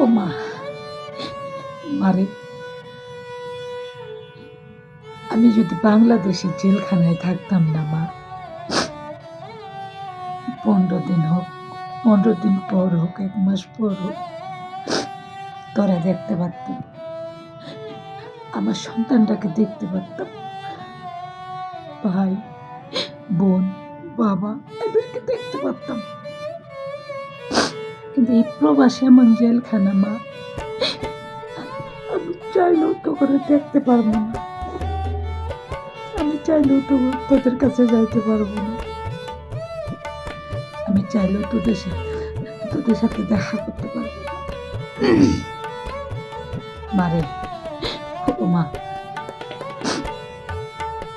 ও মা। মারে, আমি যদি বাংলাদেশের জেলখানায় থাকতাম না, মা, পনেরো দিন হোক, পনেরো দিন পর হোক, এক মাস পর হোক, তোরা দেখতে পারতাম, আমার সন্তানটাকে দেখতে পারতাম, ভাই, বোন, বাবা, এদেরকে দেখতে পারতাম। এই প্রবাসী এমন জেলখানা, মা। আমি চাইলেও তো করে দেখতে পারব না। আমি চাইলেও তো তোদের কাছে যাইতে পারব না। আমি চাইলেও তোদের সাথে তোদের সাথে দেখা করতে পারব মারে ও মা।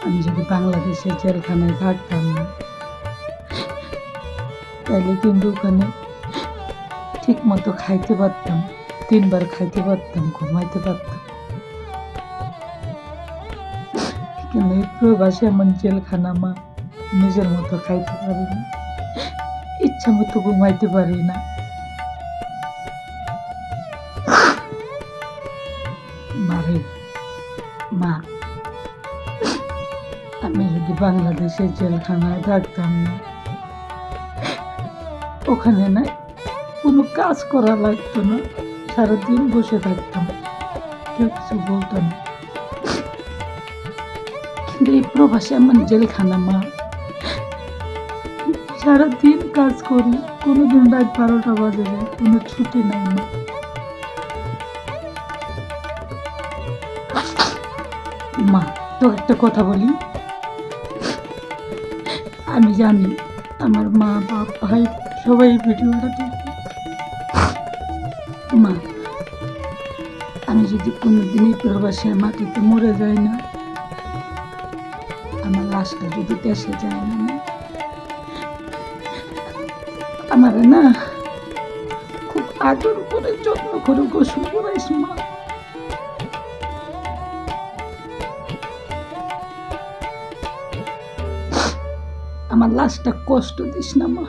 আমি যদি বাংলাদেশের জেলখানায় থাকতাম না তাহলে কিন্তু ওখানে ঠিক মতো খাইতে পারতাম, তিনবার খাইতে পারতাম, ঘুমাইতে পারতাম। কিন্তু এই প্রবাসী এমন জেলখানা মা নিজের মতো খাইতে পারি না, ইচ্ছা মতো ঘুমাইতে পারি না। মা, আমি যদি বাংলাদেশের জেলখানায় থাকতাম না, ওখানে না কোনো কাজ করা লাগতো না, সারাদিন বসে থাকতাম। কেউ কিছু বলতো না। কিন্তু এই প্রবাসী এমন জেলখানা মা। সারাদিন কাজ করি, কোনোদিন রাত বারোটা বাজে যায় কোনো ছুটি নাই না মা, তো একটা কথা বলি। আমি জানি আমার মা, বাপ, ভাই, সবাই ভিডিওটা দেখে মা, আমি যদি কোনোদিনই প্রবাসের মাটিতে মরে যাই না, আমার লাশটা যদি দেশে যায় না আমার না খুব আদর করে, যত্ন করে, গোসল করাইস, মা। আমার লাশটা কষ্ট দিস না, মা।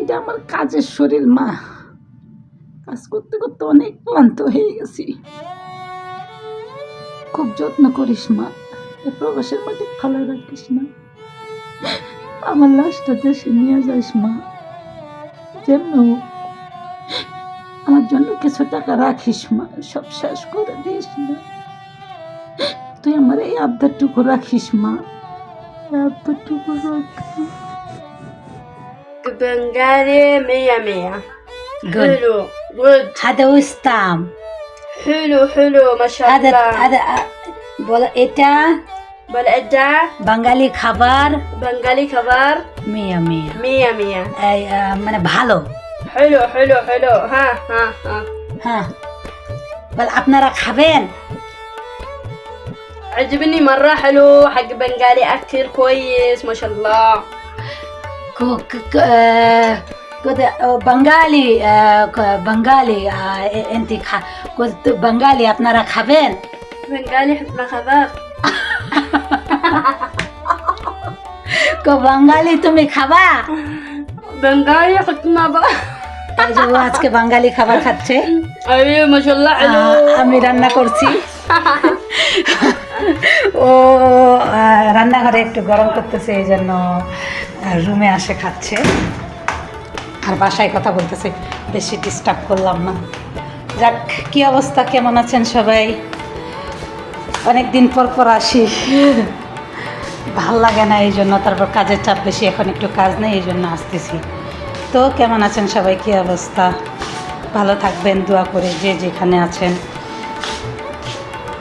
এটা আমার কাজের শরীর, মা। কাজ করতে করতে অনেক ক্লান্ত হয়ে গেছি। খুব যত্ন করিস মা। প্রবাসের মাঠে ভালো রাখিস না। আমার লাশটা দেশে নিয়ে যাস মা। যেমন আমার জন্য কিছু টাকা রাখিস মা। সব শেষ করে দিস না তুই আমার এই আবদারটুকু রাখিস মা। আবদারটুকু রাখিস গঙ্গারে মেয়া মেয়া। Good. حلو good هذا وسطام حلو حلو ما شاء هذا الله هذا বলো এটা بالأداء বাঙালি খাবার بنغالي كبار মিয়া মিয়া مية مية এই, আহ, মানে ভালো حلو حلو حلو ها ها ها হ্যাঁ বল আপনারা খাবেন عجبني مرة حلو حق بنغالي أكل كويس ما شاء الله কো- ক- ক- আহ, কোথা- ও, বাঙালি আহ, ক- বাঙালি আহ, এ- এনতি খা কো- বাঙালি আপনারা খাবেন بنغالي حتى خبر কো বাঙালি তুমি খাবা بنغالي حتى بقى এই যে ও আজকে বাঙালি খাবার খাচ্ছে أيوة ما شاء الله حلو আহ, আমি রান্না করছি ও আহ, রান্নাঘরে একটু গরম করতেছে এই জন্য রুমে আসে খাচ্ছে আর বাসায় কথা বলতেছে, বেশি ডিস্টার্ব করলাম না। যাক, কি অবস্থা? কেমন আছেন সবাই? অনেক দিন পর পর আসি। ভালো লাগে না এই জন্য, তারপর কাজের চাপ বেশি, এখন একটু কাজ নেই, এই জন্য আসতেছি। তো কেমন আছেন সবাই? কি অবস্থা? ভালো থাকবেন, দোয়া করে যে যেখানে আছেন।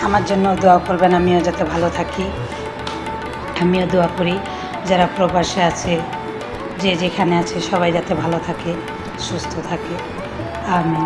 আমার জন্য দোয়া করবেন, আমিও যাতে ভালো থাকি। আমিও দোয়া করি, যারা প্রবাসে আছে যে যেখানে আছে সবাই যাতে ভালো থাকে সুস্থ থাকে। আমিন।